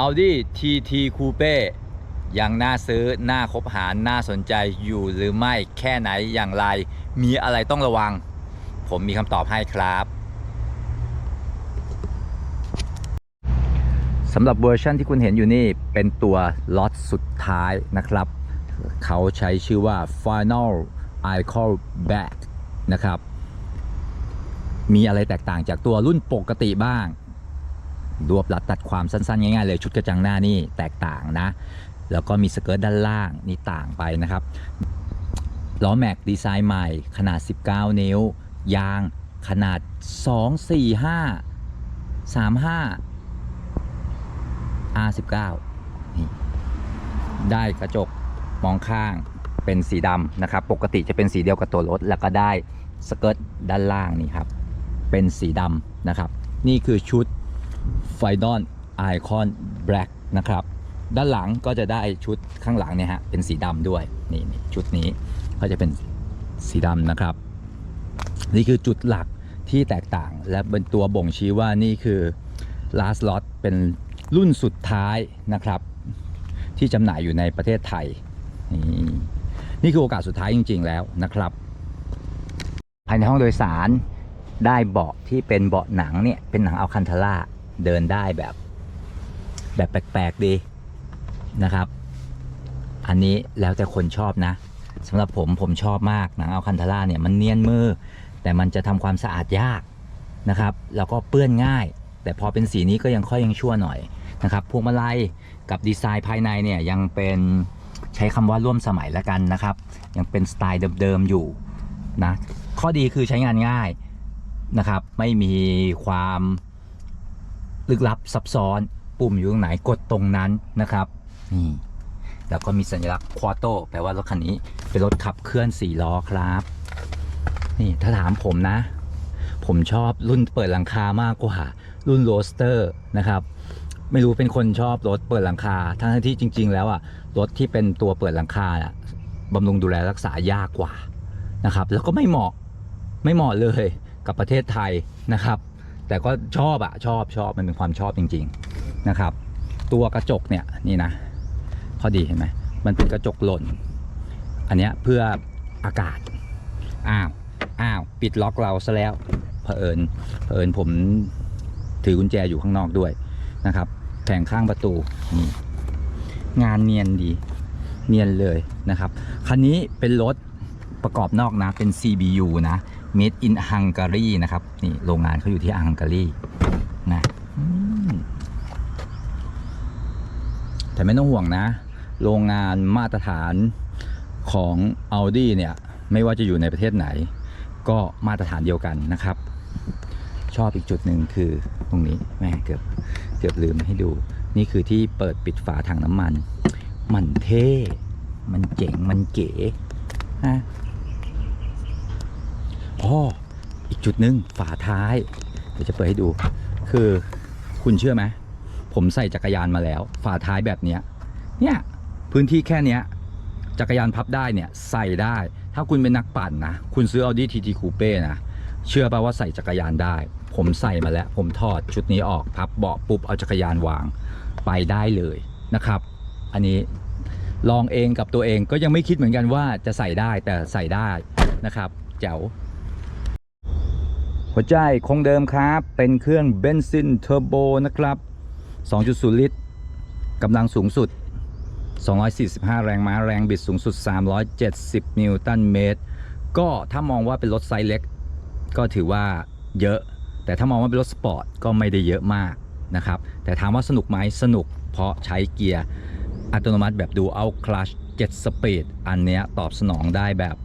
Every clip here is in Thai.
Audi TT Coupe ยังน่าซื้อ น่าคบหา น่าสนใจอยู่หรือไม่แค่ไหนอย่างไร มีอะไรต้องระวัง ผมมีคำตอบให้ครับสำหรับเวอร์ชันที่คุณเห็นอยู่นี่ เป็นตัวล็อตสุดท้ายนะครับ เขาใช้ชื่อว่า Final Icon Back นะครับ มีอะไรแตกต่างจากตัวรุ่นปกติบ้าง รวบรัดตัดความสั้นๆ ง่ายๆเลยชุดกระจังหน้านี่แตกต่างนะ แล้วก็มีสเกิร์ตด้านล่างนี่ต่างไปนะครับล้อแม็กดีไซน์ใหม่ขนาด 19 นิ้ว ยางขนาด 2 4 5 3 5 R19 นี่ได้กระจกมองข้างเป็นสีดำนะครับ ปกติจะเป็นสีเดียวกับตัวรถ แล้วก็ได้สเกิร์ตด้านล่างนี่ครับ เป็นสีดำนะครับ นี่คือชุด ไฟดอนไอคอนแบล็กนะครับ ด้านหลังก็จะได้ชุดข้างหลังเนี่ยฮะเป็นสีดำด้วยนี่นี่ชุดนี้ก็จะเป็นสีดำนะครับ นี่คือจุดหลักที่แตกต่างและเป็นตัวบ่งชี้ว่านี่คือ last lot เป็นรุ่นสุดท้ายนะครับ ที่จำหน่ายอยู่ในประเทศไทย นี่นี่คือโอกาสสุดท้ายจริง ๆ แล้วนะครับ ภายในห้องโดยสารได้เบาะที่เป็นเบาะหนังเนี่ยเป็นหนังอัลคันทาร่า เดินได้แบบ แบบแปลกๆดีนะครับ อันนี้แล้วแต่คนชอบนะสำหรับผมผมชอบมากหนังอัลคันทาร่าเนี่ยมันเนียนมือ แต่มันจะทำความสะอาดยากนะครับ แล้วก็เปื้อนง่าย แต่พอเป็นสีนี้ก็ยังค่อยยังชั่วหน่อยนะครับพวงมาลัยกับดีไซน์ภายในเนี่ยยังเป็นใช้คำว่าร่วมสมัยแล้วกันนะครับ ยังเป็นสไตล์เดิมๆอยู่นะข้อดีคือใช้งานง่ายนะครับ ไม่มีความ ลึกลับซับซ้อน ปุ่มอยู่ตรงไหนกดตรงนั้นนะครับนี่แล้วก็มีสัญลักษณ์ควอโตแปลว่ารถคันนี้เป็นรถขับเคลื่อน4ล้อครับ นี่ถ้าถามผมนะ ผมชอบรุ่นเปิดหลังคามากกว่า รุ่นโรสเตอร์นะครับไม่รู้เป็นคนชอบรถเปิดหลังคา ทั้งที่จริง ๆ แล้วอะรถที่เป็นตัวเปิดหลังคาอะบำรุงดูแลรักษายากกว่านะครับ แล้วก็ไม่เหมาะไม่เหมาะเลยกับประเทศไทยนะครับ แต่ก็ชอบอะชอบชอบมันเป็นความชอบจริง ๆนะครับ ตัวกระจกเนี่ยนี่นะพอดีเห็นไหมมันเป็นกระจกหล่น อันเนี้ยเพื่ออากาศอ้าวอ้าวปิดล็อกเราซะแล้วเผอิญเผอิญผมถือกุญแจอยู่ข้างนอกด้วยนะครับแผงข้างประตูงานเนียนดี เนียนเลยนะครับ คันนี้เป็นรถประกอบนอกนะเป็น CBU นะ Made in Hungary นะครับ นี่โรงงานเขาอยู่ที่ฮังการีนะแต่ไม่ต้องห่วงนะ โรงงานมาตรฐานของ Audi เนี่ย ไม่ว่าจะอยู่ในประเทศไหน ก็มาตรฐานเดียวกันนะครับ ชอบอีกจุดหนึ่งคือตรงนี้แม่เกือบเกือบลืมให้ดู นี่คือที่เปิดปิดฝาถังน้ำมัน มันเท่ มันเจ๋ง มันเก๋ฮะ อ๋ออีกจุดหนึ่งฝาท้าย เดี๋ยวจะเปิดให้ดู คือคุณเชื่อไหมผมใส่จักรยานมาแล้ว ฝาท้ายแบบเนี้ยเนี่ยพื้นที่แค่เนี้ยจักรยานพับได้เนี่ยใส่ได้ ถ้าคุณเป็นนักปั่นนะ คุณซื้อ Audi TT Coupe นะเชื่อป่าว่าใส่จักรยานได้ ผมใส่มาแล้ว ผมถอดชุดนี้ออกพับเบาะปุ๊บเอาจักรยานวางไปได้เลยนะครับ อันนี้ลองเองกับตัวเองก็ยังไม่คิดเหมือนกันว่าจะใส่ได้แต่ใส่ได้นะครับแจ๋ว หัวใจคงเดิมครับ เป็นเครื่องเบนซินเทอร์โบนะครับ 2.0 ลิตรกำลังสูงสุด 245 แรงม้าแรงบิดสูงสุด 370 นิวตันเมตร ก็ถ้ามองว่าเป็นรถไซส์เล็ก ก็ถือว่าเยอะ แต่ถ้ามองว่าเป็นรถสปอร์ตก็ไม่ได้เยอะมากนะครับ แต่ถามว่าสนุกไหมสนุก เพราะใช้เกียร์อัตโนมัติแบบดูเอาคลัช7สปีดอันเนี้ยตอบสนองได้แบบ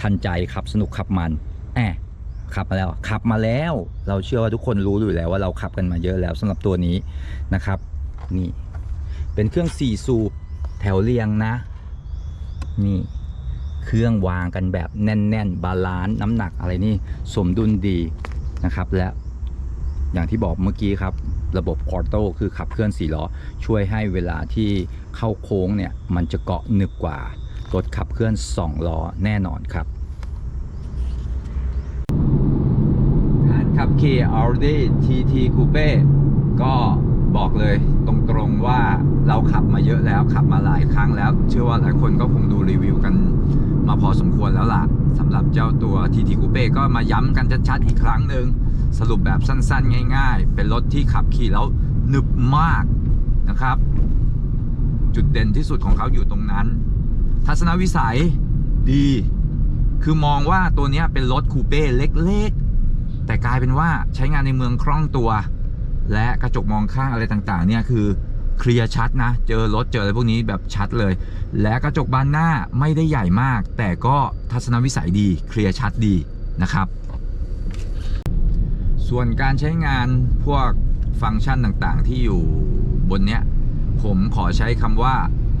ทันใจขับสนุกขับมันแอบ ขับมาแล้วขับมาแล้ว เราเชื่อว่าทุกคนรู้อยู่แล้วว่าเราขับกันมาเยอะแล้วสำหรับตัวนี้นะครับ นี่เป็นเครื่อง4สูบแถวเรียงนะ นี่เครื่องวางกันแบบแน่น ๆ บาลานซ์น้ำหนักอะไรนี่สมดุลดีนะครับ และอย่างที่บอกเมื่อกี้ครับ ระบบควอโตคือขับเคลื่อน4ล้อ ช่วยให้เวลาที่เข้าโค้งเนี่ย มันจะเกาะหนึบกว่า รถขับเคลื่อน 2 ล้อแน่นอนครับ การขับขี่ Audi TT Coupe ก็บอกเลยตรงๆว่าเราขับมาเยอะแล้วขับมาหลายครั้งแล้ว เชื่อว่าหลายคนก็คงดูรีวิวกันมาพอสมควรแล้วล่ะสำหรับเจ้าตัว TT Coupe ก็มาย้ำกันชัดๆอีกครั้งหนึ่งสรุปแบบสั้นๆ ง่าย ๆ เป็นรถที่ขับขี่แล้วหนึบมากนะครับ จุดเด่นที่สุดของเขาอยู่ตรงนั้น ทัศนวิสัยดี คือมองว่าตัวนี้เป็นรถคูเป้เล็ก ๆ แต่กลายเป็นว่าใช้งานในเมืองคล่องตัว และกระจกมองข้างอะไรต่างๆ เนี่ยคือเคลียร์ชัดนะ เจอรถเจออะไรพวกนี้แบบชัดเลย และกระจกบานหน้าไม่ได้ใหญ่มาก แต่ก็ทัศนวิสัยดีเคลียร์ชัดดีนะครับ ส่วนการใช้งานพวกฟังก์ชันต่างๆ ที่อยู่บนเนี้ยผมขอใช้คำว่า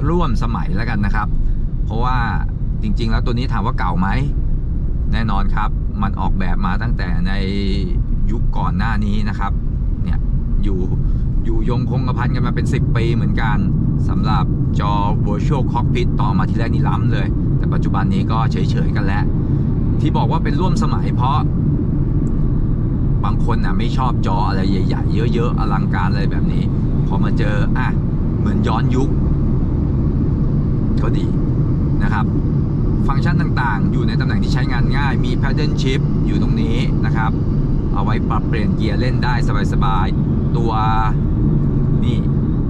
ร่วมสมัยแล้วกันนะครับ เพราะว่าจริง ๆ แล้วตัวนี้ถามว่าเก่าไหม แน่นอนครับ มันออกแบบมาตั้งแต่ในยุคก่อนหน้านี้นะครับ เนี่ยอยู่อยู่ยงคงกระพันกันมาเป็น 10 ปีเหมือนกันสำหรับจอ Virtual Cockpit ต่อมาทีแรกนี่ล้ำเลย แต่ปัจจุบันนี้ก็เฉยๆกันแล้ว ที่บอกว่าเป็นร่วมสมัยเพราะ บางคนน่ะไม่ชอบจออะไรใหญ่ๆ เยอะๆ อลังการอะไรแบบนี้ พอมาเจออะเหมือนย้อนยุค ก็ดีนะครับ ฟังก์ชันต่างๆ อยู่ในตำแหน่งที่ใช้งานง่าย มี paddle shift อยู่ตรงนี้นะครับ เอาไว้ปรับเปลี่ยนเกียร์เล่นได้สบายๆ ตัวนี่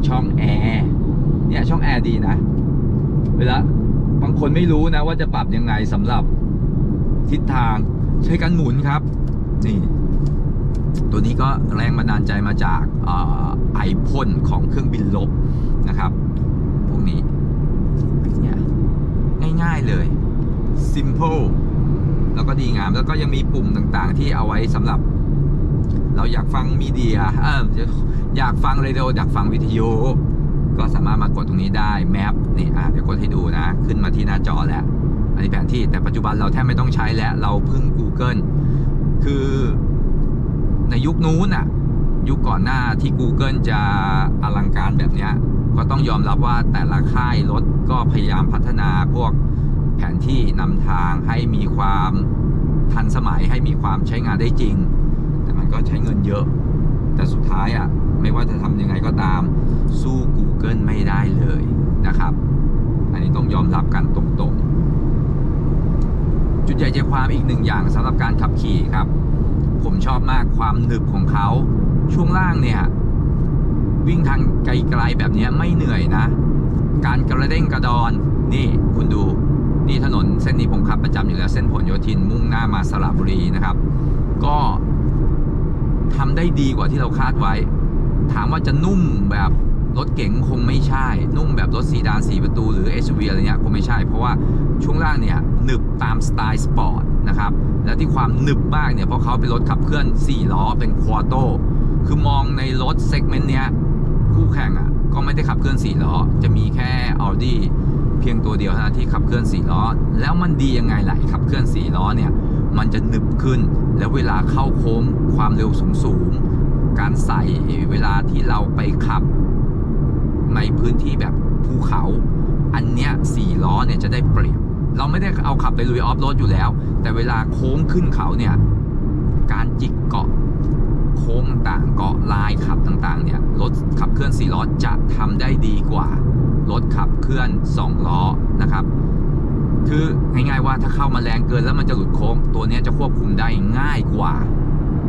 ช่องแอร์เนี่ยช่องแอร์ดีนะ เวลาบางคนไม่รู้นะว่าจะปรับยังไงสำหรับทิศทางใช้การหมุนครับ นี่ ตัวนี้ก็แรงบันดาลใจมาจากออไอพ่นของเครื่องบินลบนะครับ พวกนี้เนี่ยง่ายๆเลย simple แล้วก็ดีงาม แล้วก็ยังมีปุ่มต่างๆ ที่เอาไว้สำหรับ เราอยากฟังมีเดียเอออยากฟังเรดิโออยากฟังวิทยุก็สามารถมากดตรงนี้ได้แมปนี่อะเดี๋ยวกดให้ดูนะ ขึ้นมาที่หน้าจอแล้ว อันนี้แผนที่แต่ปัจจุบันเราแทบไม่ต้องใช้แล้ว เราพึ่ง Google คือในยุคนู้นอะยุคก่อนหน้าที่ Google จะอลังการแบบเนี้ยก็ต้องยอมรับว่าแต่ละค่ายรถก็พยายามพัฒนาพวก แผนที่นำทางให้มีความทันสมัยให้มีความใช้งานได้จริง แต่มันก็ใช้เงินเยอะ แต่สุดท้ายอะไม่ว่าจะทำยังไงก็ตาม สู้ Google ไม่ได้เลยนะครับ อันนี้ต้องยอมรับกันตรงๆ จุดใหญ่ใจความอีกหนึ่งอย่างสำหรับการขับขี่ครับ ผมชอบมากความหนึบของเขา ช่วงล่างเนี่ย วิ่งทางไกลๆแบบนี้ไม่เหนื่อยนะ การกระเด้งกระดอน นี่คุณดู นี่ถนนเส้นนี้ผมขับประจำอยู่แล้วเส้นผลโยธินมุ่งหน้ามาสระบุรีนะครับ ก็ทำได้ดีกว่าที่เราคาดไว้ ถามว่าจะนุ่มแบบรถเก๋งคงไม่ใช่ นุ่มแบบรถสีดานสีประตูหรือ SUV อะไรเงี้ยคงไม่ใช่ เพราะว่าช่วงล่างเนี่ยหนึบตามสไตล์สปอร์ตนะครับ และที่ความหนึบมากเนี่ยเพราะเขาเป็นรถขับเคลื่อน 4 ล้อเป็นควอโตคือมองในรถเซกเมนต์เนี้ยคู่แข่งอะก็ไม่ได้ขับเคลื่อน 4 ล้อ จะมีแค่ Audi เพียงตัวเดียวเท่านั้นที่ขับเคลื่อน4ล้อ แล้วมันดียังไงล่ะขับเคลื่อน4ล้อเนี่ยมันจะหนึบขึ้น แล้วเวลาเข้าโค้งความเร็วสูงสูงการใส่เวลาที่เราไปขับ ในพื้นที่แบบภูเขา อันเนี้ยสี่ล้อเนี่ยจะได้เปรียบเราไม่ได้เอาขับไปลุยออฟโรดอยู่แล้ว แต่เวลาโค้งขึ้นเขาเนี่ยการจิกเกาะโค้งต่างเกาะลายขับต่างๆเนี่ยรถขับเคลื่อนสี่ล้อจะทำได้ดีกว่า รถขับเคลื่อนสองล้อนะครับ คือง่ายๆว่าถ้าเข้ามาแรงเกินแล้วมันจะหลุดโค้ง ตัวนี้จะควบคุมได้ง่ายกว่า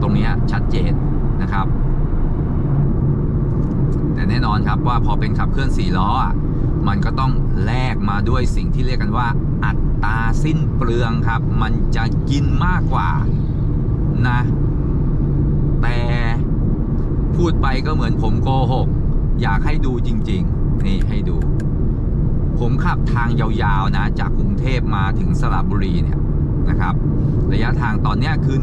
ตรงนี้ชัดเจนนะครับ แต่แน่นอนครับว่าพอเป็นขับเคลื่อน4ล้อมันก็ต้องแลกมาด้วยสิ่งที่เรียกกันว่า อัตราสิ้นเปลืองครับ มันจะกินมากกว่านะ แต่พูดไปก็เหมือนผมโกหก อยากให้ดูจริง ๆ นี่ให้ดู ผมขับทางยาวๆนะ จากกรุงเทพมาถึงสระบุรีเนี่ยนะครับ ระยะทางตอนนี้คือ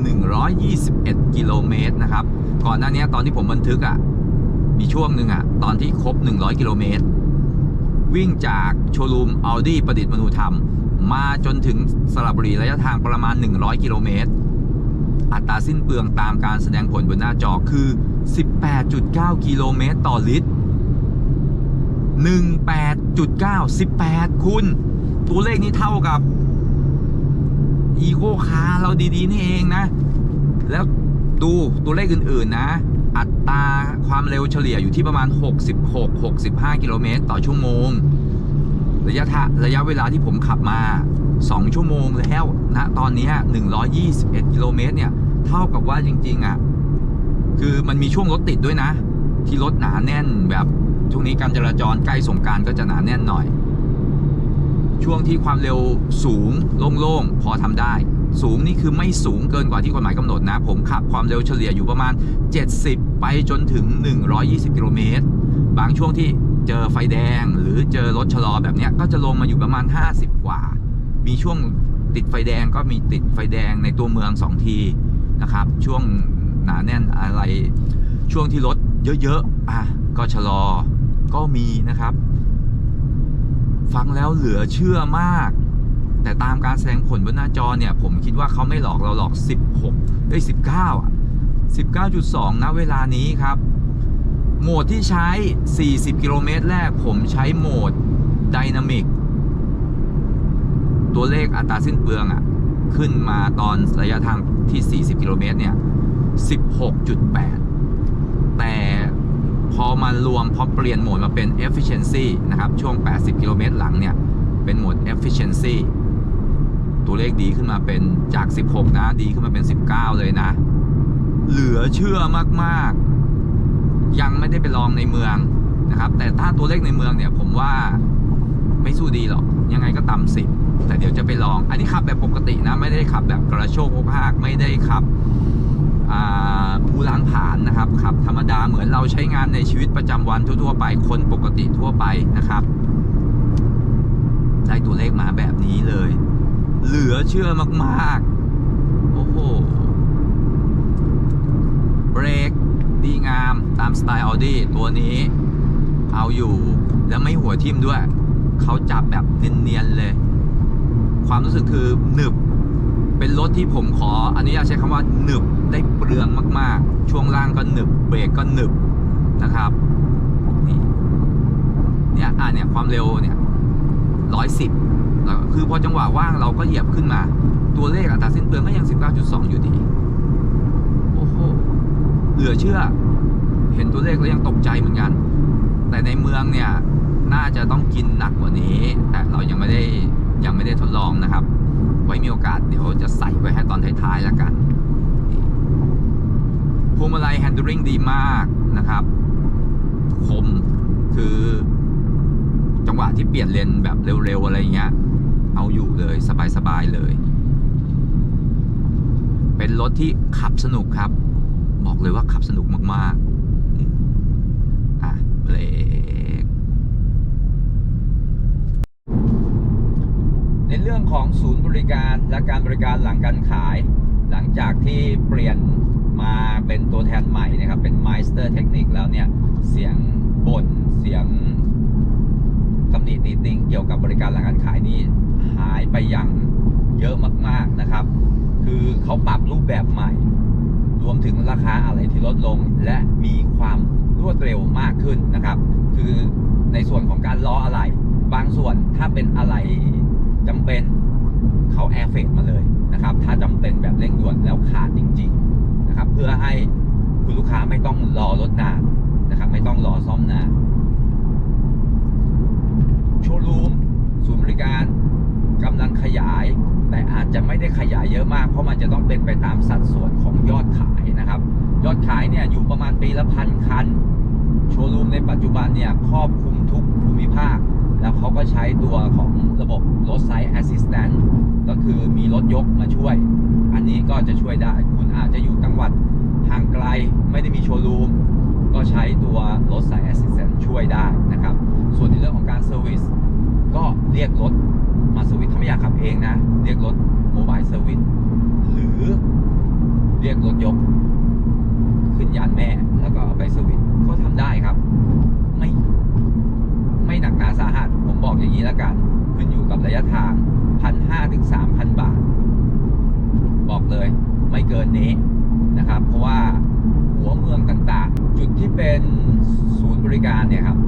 121 กิโลเมตรนะครับ ก่อนหน้านี้ตอนที่ผมบันทึกอะ มีช่วงหนึ่งอะตอนที่ครบ 100 กิโลเมตร วิ่งจากโชว์รูม Audi ประดิษฐ์มนุธรรม มาจนถึงสระบุรีระยะทางประมาณ 100 กิโลเมตร อัตราสิ้นเปลืองตามการแสดงผลบนหน้าจอคือ 18.9 กิโลเมตรต่อลิตร 18.9 18 คุณ ตัวเลขนี้เท่ากับอีโคคาร์เราดีๆ นี่เองนะ แล้วดูตัวเลขอื่น ๆ นะ อัตราความเร็วเฉลี่ยอยู่ที่ประมาณ 66-65 กิโลเมตรต่อชั่วโมง ระยะทะระยะเวลาที่ผมขับมา 2 ชั่วโมงแล้วนะตอนนี้ย121 กิโลเมตรเนี่ย เท่ากับว่าจริง ๆอะ คือมันมีช่วงรถติดด้วยนะ ที่รถหนาแน่นแบบ ช่วงนี้การจราจรใกล้สงการก็จะหนาแน่นหน่อย ช่วงที่ความเร็วสูงโล่งๆพอทำได้ สูงนี่คือไม่สูงเกินกว่าที่กฎหมายกำหนดนะ ผมขับความเร็วเฉลี่ยอยู่ประมาณ 70 ไปจนถึง 120 กิโลเมตร บางช่วงที่เจอไฟแดงหรือเจอรถชะลอแบบนี้ก็จะลงมาอยู่ประมาณ 50 กว่า มีช่วงติดไฟแดงก็มีติดไฟแดงในตัวเมือง 2 ทีนะครับ ช่วงหนาแน่นอะไรช่วงที่รถเยอะๆอะก็ชะลอ ก็มีนะครับ ฟังแล้วเหลือเชื่อมาก แต่ตามการแสดงผลบนหน้าจอเนี่ย ผมคิดว่าเขาไม่หลอกเราหลอก 16ได้ย19อะ19.2นะเวลานี้ครับ โหมดที่ใช้ 40 กิโลเมตรแรก ผมใช้โหมดไดนามิกตัวเลขอัตราสิ้นเปลืองอะขึ้นมาตอนระยะทางที่ 40 กิโลเมตรเนี่ย 16.8 แต่ พอมารวมพอเปลี่ยนโหมดมาเป็น efficiency นะครับ ช่วง 80 กิโลเมตรหลังเนี่ย เป็นโหมด efficiency ตัวเลขดีขึ้นมาเป็นจาก 16 นะ ดีขึ้นมาเป็น 19 เลยนะ เหลือเชื่อมากๆ ยังไม่ได้ไปลองในเมืองนะครับ แต่ถ้าตัวเลขในเมืองเนี่ย ผมว่าไม่สู้ดีหรอก ยังไงก็ต่ำสิบแต่เดี๋ยวจะไปลอง อันนี้ขับแบบปกตินะ ไม่ได้ขับแบบกระโชกโคกหากไม่ได้ขับ อ่าผู้ล้างผ่านนะค รับขับธรรมดาเหมือนเราใช้งานในชีวิตประจำวันทั่วๆไปคนปกติทั่วไปนะครับ ได้ตัวเลขมาแบบนี้เลย เหลือเชื่อมากๆ โอ้โห เบรกดีงามตามสไตล์อ u ดี้ตัวนี้ เอาอยู่แล้วไม่หัวทิ่มด้วย เขาจับแบบเนียนๆเลย ความรู้สึกคือหนึบ เป็นรถที่ผมขออนุญาตใช้คำว่าหนึบ ได้เปลืองมากๆ ช่วงล่างก็หนึบเบรกก็หนึบนะครับนี่เนี่ยอ่าเนี่ยความเร็วเนี่ยร้อยสิบคือพอจังหวะว่างเราก็เหยียบขึ้นมา ตัวเลขอัตราสิ้นเปลืองก็ยัง 19.2 อยู่ดี โอ้โหเหลือเชื่อ เห็นตัวเลขแล้วยังตกใจเหมือนกัน แต่ในเมืองเนี่ยน่าจะต้องกินหนักกว่านี้ แต่เรายังไม่ได้ยังไม่ได้ทดลองนะครับ ไว้มีโอกาสเดี๋ยวจะใส่ไว้ให้ตอนท้ายๆแล้วกัน พวงมาลัย handling ดีมากนะครับ คมคือจังหวะที่เปลี่ยนเลนแบบเร็วๆ อะไรเงี้ย เอาอยู่เลยสบายๆเลย เป็นรถที่ขับสนุกครับ บอกเลยว่าขับสนุกมากๆ อะเบรกในเรื่องของศูนย์บริการและการบริการหลังการขาย หลังจากที่เปลี่ยน มาเป็นตัวแทนใหม่นะครับ เป็น m ม s t e r เทคนิคแล้วเนี่ย เสียงบ่นเสียงตำหนิตีติงเกี่ยวกับบริการหลังการขายนี่หายไปอย่างเยอะมากๆนะครับ คือเขาปรับรูปแบบใหม่ รวมถึงราคาอะไรที่ลดลงและมีความรวดเร็วมากขึ้นนะครับ คือในส่วนของการล้ออะไร บางส่วนถ้าเป็นอะไรจำเป็นเขาแอร์เฟกมาเลยนะครับ ถ้าจำเป็นแบบเร่งด่วนแล้วขาดจริง ๆ นะครับ เพื่อให้คุณลูกค้าไม่ต้องรอรถนานนะครับ ไม่ต้องรอซ่อมนานโชว์รูมศูนย์บริการกำลังขยาย แต่อาจจะไม่ได้ขยายเยอะมาก เพราะมันจะต้องเป็นไปตามสัดส่วนของยอดขายนะครับ ยอดขายเนี่ยอยู่ประมาณปีละพันคัน โชว์รูมในปัจจุบันเนี่ยครอบคลุมทุกภูมิภาค แล้วเขาก็ใช้ตัวของระบบรถไซส์ Assistant ก็คือมีรถยกมาช่วย ก็จะช่วยได้ คุณอาจจะอยู่จังหวัดห่างไกลไม่ได้มีโชว์รูม ก็ใช้ตัวรถไซส์ Assistant ช่วยได้นะครับ ส่วนในเรื่องของการเซอร์วิสก็เรียกรถมาเซอร์วิสถ้าไม่อยากขับเองนะ เรียกรถโมบายเซอร์วิสหรือเรียกรถยก ขึ้นยานแม่แล้วก็ไปเซอร์วิสก็ทำได้ครับ ไม่ไม่หนักหนาสาหัส ผมบอกอย่างนี้แล้วกัน ขึ้นอยู่กับระยะทางพันห้าถึงสามพันบาท บอกเลยไม่เกินนี้นะครับ เพราะว่าหัวเมืองต่างๆ จุดที่เป็นศูนย์บริการเนี่ยครับ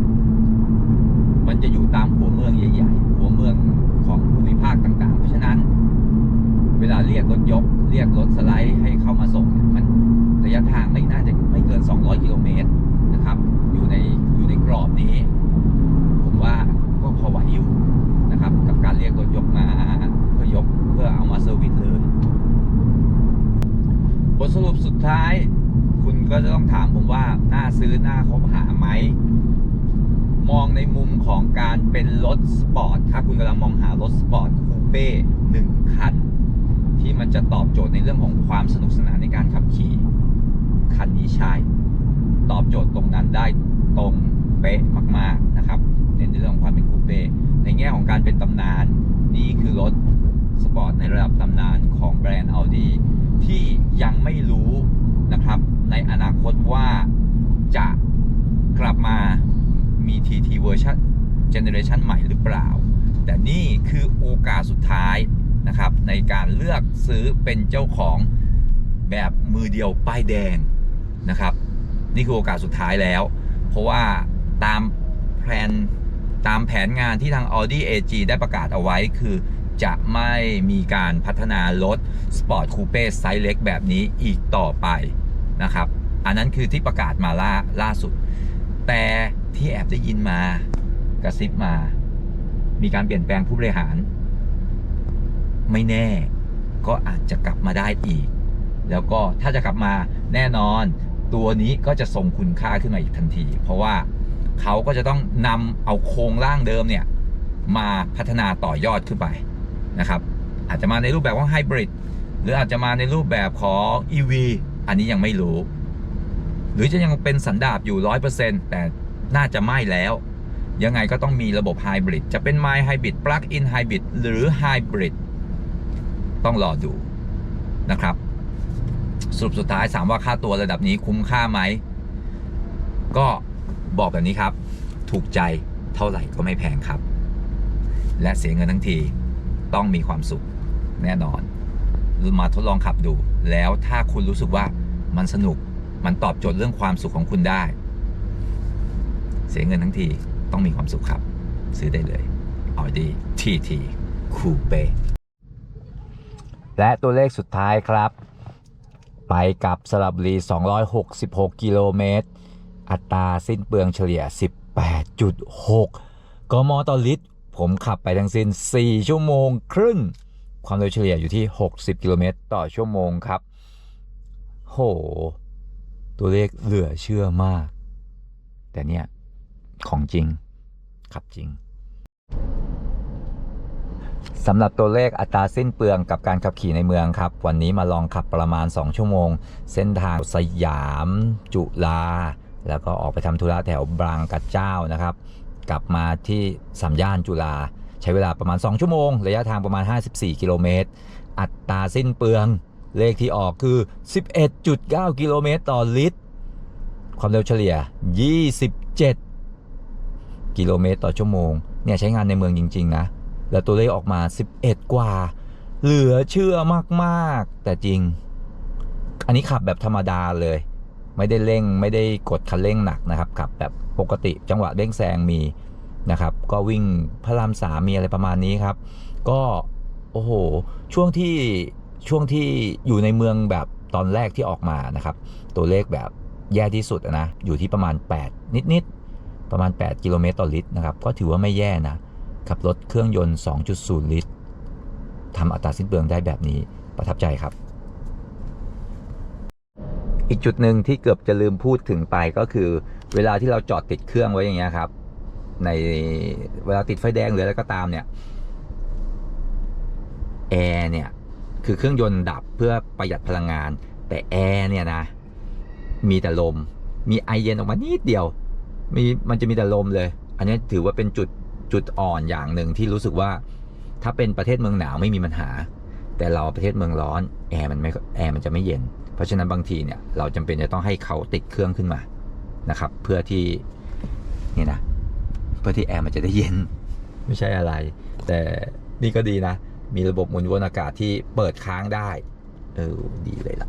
มันจะอยู่ตามหัวเมืองใหญ่ ๆ หัวเมืองของภูมิภาคต่างๆ เพราะฉะนั้น เวลาเรียกรถยก เรียกรถสไลด์ให้เข้ามาส่งมันระยะทางไม่น่าจะไม่เกิน 200 กิโลเมตรนะครับ อยู่ในอยู่ในกรอบนี้ ผมว่าก็พอไหวอยู่นะครับ กับการเรียกรถยกมาเพื่อยกเพื่อเอามาเซอร์วิสเลย บทสรุปสุดท้าย คุณก็จะต้องถามผมว่าน่าซื้อน่าคบหาไหม มองในมุมของการเป็นรถสปอร์ตถ้าคุณกำลังมองหารถสปอร์ตคูเป้หนึ่งคัน ที่มันจะตอบโจทย์ในเรื่องของความสนุกสนานในการขับขี่ คันนี้ใช่ตอบโจทย์ตรงนั้นได้ตรงเป๊ะมาก ๆ นะครับ เน้นในเรื่องของความเป็นคูเป้ในแง่ของการเป็นตำนาน นี่คือรถสปอร์ตในระดับตำนานของแบรนด์ Audi ที่ ยังไม่รู้นะครับในอนาคตว่าจะกลับมามี TT เวอร์ชันเจเนอเรชันใหม่หรือเปล่า แต่นี่คือโอกาสสุดท้ายนะครับในการเลือกซื้อเป็นเจ้าของแบบมือเดียวป้ายแดงนะครับ นี่คือโอกาสสุดท้ายแล้ว เพราะว่าตามแผนตามแผนงานที่ทาง Audi AG ได้ประกาศเอาไว้คือ จะไม่มีการพัฒนารถ Sport Coupe ไซส์เล็กแบบนี้อีกต่อไปนะครับ อันนั้นคือที่ประกาศมาล่าล่าสุด แต่ที่แอบได้ยินมากระซิบมา มีการเปลี่ยนแปลงผู้บริหาร ไม่แน่ก็อาจจะกลับมาได้อีก แล้วก็ถ้าจะกลับมาแน่นอนตัวนี้ก็จะส่งคุณค่าขึ้นมาอีกทันที เพราะว่าเขาก็จะต้องนำเอาโครงร่างเดิมเนี่ย มาพัฒนาต่อยอดขึ้นไป นะครับ อาจจะมาในรูปแบบของไฮบริดหรืออาจจะมาในรูปแบบของ EV อันนี้ยังไม่รู้ หรือจะยังเป็นสันดาบอยู่ 100%แต่น่าจะไม่แล้ว ยังไงก็ต้องมีระบบไฮบริดจะเป็น My Hybrid Plug-in Hybrid หรือ Hybrid ต้องรอดูนะครับ สรุปสุดท้ายถามว่าค่าตัวระดับนี้คุ้มค่าไหม ก็บอกแบบนี้ครับ ถูกใจเท่าไหร่ก็ไม่แพงครับ และเสียเงินทั้งที ต้องมีความสุขแน่นอนมาทดลองขับดู แล้วถ้าคุณรู้สึกว่ามันสนุกมันตอบโจทย์เรื่องความสุขของคุณได้ เสียเงินทั้งทีต้องมีความสุขครับ ซื้อได้เลย Audi TT Coupe และตัวเลขสุดท้ายครับ ไปกับสลับรี 266 กิโลเมตร อัตราสิ้นเปลืองเฉลี่ย 18.6 กมต่อลิตร ผมขับไปทั้งสิ้น 4 ชั่วโมงครึ่ง ความเร็วเฉลี่ยอยู่ที่ 60 กิโลเมตรต่อชั่วโมงครับ โห ตัวเลขเหลือเชื่อมาก แต่เนี่ย ของจริง ขับจริงสำหรับตัวเลขอัตราสิ้นเปลืองกับการขับขี่ในเมืองครับ วันนี้มาลองขับประมาณ 2 ชั่วโมง เส้นทางสยาม จุฬาแล้วก็ออกไปทำธุระแถวบางกระเจ้านะครับ กลับมาที่สามย่านจุฬาใช้เวลาประมาณ 2 ชั่วโมง ระยะทางประมาณ 54 กิโลเมตร อัตราสิ้นเปลือง เลขที่ออกคือ 11.9 กิโลเมตรต่อลิตร ความเร็วเฉลี่ย 27 กิโลเมตรต่อชั่วโมง เนี่ยใช้งานในเมืองจริง ๆ นะ แล้วตัวเลขออกมา 11 กว่า เหลือเชื่อมาก ๆ แต่จริง อันนี้ขับแบบธรรมดาเลย ไม่ได้เร่งไม่ได้กดคันเร่งหนักนะครับขับแบบปกติจังหวะเร่งแซงมีนะครับ ก็วิ่งพระรามสามีอะไรประมาณนี้ครับ ก็โอ้โหช่วงที่ช่วงที่อยู่ในเมืองแบบตอนแรกที่ออกมานะครับ ตัวเลขแบบแย่ที่สุดนะอยู่ที่ประมาณ 8 นิดๆประมาณ 8 กิโลเมตรต่อลิตรนะครับ ก็ถือว่าไม่แย่นะขับรถเครื่องยนต์ 2.0 ลิตรทำอัตราสิ้นเปลืองได้แบบนี้ประทับใจครับ อีกจุดหนึ่งที่เกือบจะลืมพูดถึงไปก็คือ เวลาที่เราจอดติดเครื่องไว้อย่างเงี้ยครับ ในเวลาติดไฟแดงหรืออะไรก็ตามเนี่ยแอร์เนี่ยคือเครื่องยนต์ดับเพื่อประหยัดพลังงาน แต่แอร์เนี่ยนะ มีแต่ลม มีไอเย็นออกมานิดเดียวมีมันจะมีแต่ลมเลย อันนี้ถือว่าเป็นจุดจุดอ่อนอย่างหนึ่งที่รู้สึกว่า ถ้าเป็นประเทศเมืองหนาวไม่มีปัญหา แต่เราประเทศเมืองร้อนแอร์มันไม่แอร์มันจะไม่เย็น เพราะฉะนั้นบางทีเนี่ยเราจำเป็นจะต้องให้เขาติดเครื่องขึ้นมานะครับ เพื่อที่นี่นะเพื่อที่แอร์มันจะได้เย็นไม่ใช่อะไร แต่นี่ก็ดีนะ มีระบบหมุนวนอากาศที่เปิดค้างได้ เออดีเลยล่ะ